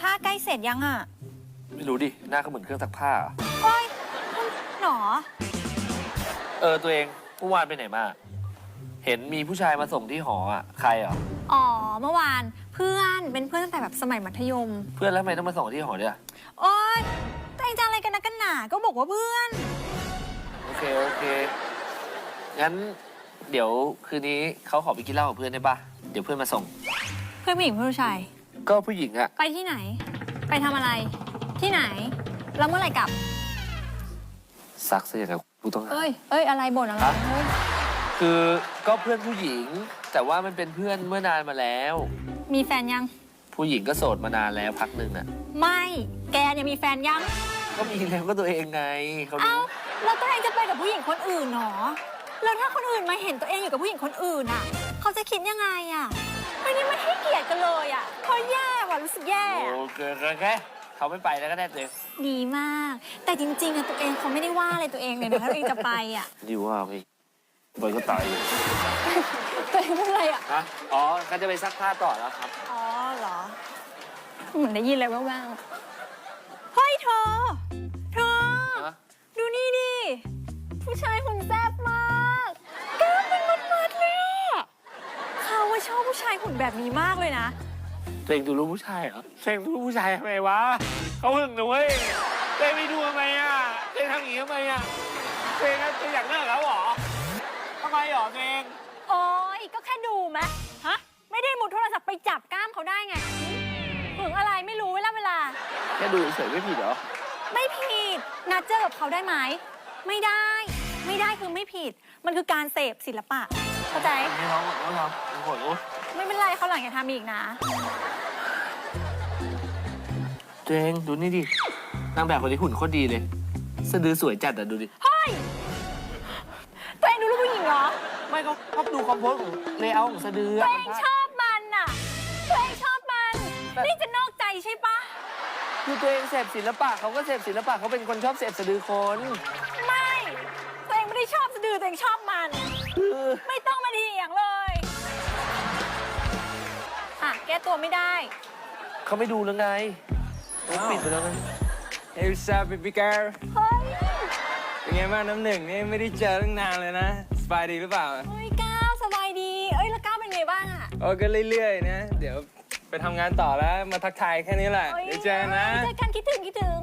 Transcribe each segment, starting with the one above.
ผ้าใกล้เสร็จยังอะไม่รู้ดิ หน้าก็เหมือนเครื่องซักผ้าอะโอ้ยคุณหนอ เออตัวเองเมื่อวานไปไหนมา เห็นมีผู้ชายมาส่งที่หออะ ใครอะอ๋อ เมื่อวานเพื่อนเป็นเพื่อนตั้งแต่แบบสมัยมัธยม เพื่อนแล้วทำไมต้องมาส่งที่หอเนี่ยโอ๊ยตัวเองจะอะไรกันนะกันหนา ก็บอกว่าเพื่อน โอเคโอเค งั้นเดี๋ยวคืนนี้เขาขอไปกินเหล้ากับเพื่อนได้ปะเดี๋ยวเพื่อนมาส่ง เพื่อนผู้หญิงเพื่อนผู้ชาย ก็ผู้หญิงอะไปที่ไหน ไปทำอะไร ที่ไหน แล้วเมื่อไหร่กลับ ซักซะอย่างกับผู้ต้องหา เอ้ย เอ้ย อะไรบ่นอะไรฮะเฮ้ย คือก็เพื่อนผู้หญิง แต่ว่ามันเป็นเพื่อนเมื่อนานมาแล้ว มีแฟนยัง ผู้หญิงก็โสดมานานแล้วพักหนึ่งอะไม่ แกเนี่ยมีแฟนยัง ก็มีแล้วก็ตัวเองไงเขาเอ้ารู้แล้วตัวเองจะไปกับผู้หญิงคนอื่นเหรอ แล้วถ้าคนอื่นมาเห็นตัวเองอยู่กับผู้หญิงคนอื่นอะ เขาจะคิดยังไงอะไม่ได้ไม่ให้เกียรติกันเลยอะเขาแย่ว่ะ รู้สึกแย่อะโอเคโอเคเขาไม่ไปแล้วก็ได้ตัวเองดีมาก แต่จริงๆอะตัวเองเขาไม่ได้ว่าอะไรตัวเองเลยนะถ้าตัวเองจะไปอะดีว่าพี่บอยก็ตายอยู่ตัวเองพูดอะไรอะฮะอ๋อเขาจะไปซักผ้าต่อแล้วครับ อ๋อเหรอ เหมือนได้ยินอะไรบ้างๆเฮ้ยเธอเธอฮะ ดูนี่ดิ ผู้ชายหุ่นแซ่บมากแก้มเป็นมัดๆเลยอะเขาว่าชอบผู้ชายหุ่นแบบนี้มากเลยนะตัว เองดูรูปผู้ชายเหรอตัวเองดูรูปผู้ชายทำไมวะเขาหึงนะเว้ยตัวเองไม่ดูทำไมอะตัวเองทำอย่างนี้ทำไมอะตัวเองอะตัวเองอยากเลิกแล้วเหรอทำไมเหรอตัวเองโอ้ยก็แค่ดูไหมฮะ ไม่ได้หมุดโทรศัพท์ไปจับกล้ามเขาได้ไงหึงอะไรไม่รู้เวลาเวลา แค่ดูเฉยๆไม่ผิดเหรอ ไม่ผิดนัดเจอกับเขาได้ไหม ไม่ได้ ไม่ได้คือไม่ผิด มันคือการเสพศิลปะ เข้าใจไม่ร้องไม่ร้องโอ้โห ไม่เป็นไรเขาวหลังอย่าทำอีกนะ ตัวเองดูนี่ดิ นางแบบคนนี้หุ่นโคตรดีเลย สะดือสวยจัดอะดูดิ เฮ้ย ตัวเองดูรูปผู้หญิงเหรอ ไม่ก็ชอบดูคอมโพสของเลเยอร์ของสะดือตัวอะเองชอบมันน่ะ ตัวเองชอบมัน นี่จะนอกใจใช่ปะ คือตัวเองเสพศิลปะเขาก็เสพศิลปะเขาเป็นคนชอบเสพสะดือคน ไม่ ตัวเองไม่ได้ชอบสะดือตัวเองชอบมันคือไม่ ตัวไม่ได้ เขาไม่ดูแล้วไงเขาปิดไปแล้วไงเฮ้ยซาบิบิเกอร์เฮ้ย เป็นไงบ้างน้ำหนึ่งนี่ไม่ได้เจอตั้งนานเลยนะ สบายดีหรือเปล่า เฮ้ยก้าวสบายดี เอ้ยแล้วก้าวเป็นไงบ้างอะโอ้ก็เรื่อยๆนะ เดี๋ยวไปทำงานต่อแล้วมาทักทายแค่นี้แหละอ้เดี๋ยวเจอกันนะ เจอกันคิดถึงคิดถึง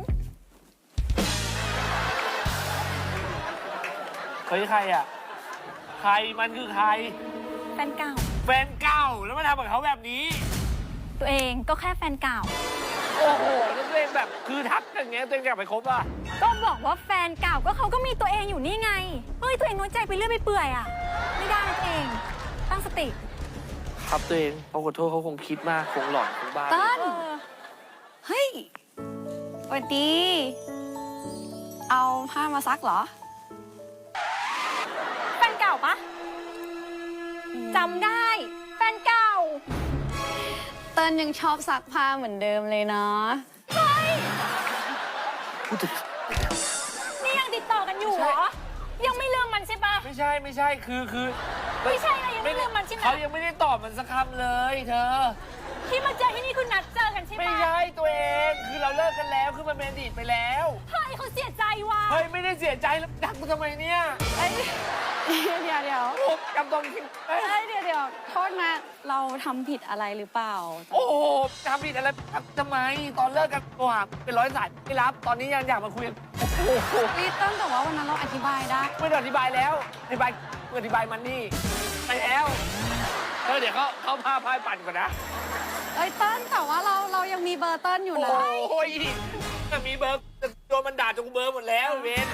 เฮ้ยใครอะ ใครมันคือใคร แฟนเก่า แฟนเก่าแล้วมาทำกับเขาแบบนี้ ตัวเองก็แค่แฟนเก่า โอ้โหแล้วตัวเองแบบคือทักอย่างเงี้ยตัวเองอยากไปคบอะก็บอกว่าแฟนเก่าก็เขาก็มีตัวเองอยู่นี่ไง เฮ้ย ตัวเองน้อยใจไปเรื่อยไปเปื่อยอะ ไม่ได้นะตัวเอง ตั้งสติครับตัวเองเขาขอโทษเขาคงคิดมากคงหลอนคงบ้า เติ้ลเออเฮ้ยสวัสดี เอาผ้ามาซักเหรอ แฟนเก่าปะจำได้ แฟนเก่า เติ้ลยังชอบซักผ้าเหมือนเดิมเลยเนาะพูดถึงนี่ยังติดต่อกันอยู่เหรอ ยังไม่ลืมมันใช่ปะไม่ใช่ไม่ใช่คือคือไม่ใช่อะไรยังไม่ลืมมันใช่ไหมเขายังไม่ได้ตอบมันสักคำเลยเธอ ที่มาเจอที่นี่คือนัดเจอกันใช่ไม่ปะใช่ตัวเองคือเราเลิกกันแล้วคือมันเป็นอดีตไปแล้วเฮ้ยเขาเสียใจว่ะเฮ้ยไม่ได้เสียใจแล้วดักกูทำไมเนี่ยเอ้ยเดี๋ยวเดี๋ยวโอ้จำตรงคิดเอ้ย เอ้ยเดี๋ยวเดี๋ยวโทษนะ เราทำผิดอะไรหรือเปล่า โอ้โหทำผิดอะไรทำไม ตอนเลิกกันโทรหาเป็นร้อยสายไม่รับ ตอนนี้ยังอยากมาคุยกันโอ้โหพี่เติ้ลแต่ว่าวันนั้นเราอธิบายได้ ไม่ได้อธิบายแล้ว อธิบายอธิบายมันนี่ไปแล้ว เออเดี๋ยวเขาเขาพาพายปั่นก่อนนะ เอ้ยเติ้ลแต่ว่าเราเรายังมีเบอร์เติ้ลอยู่โอ้นะโหจะมีเบอร์โดนมันด่าจนกูเบอร์หมดแล้วเวน